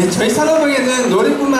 예, 저희 산업병에는 노래뿐만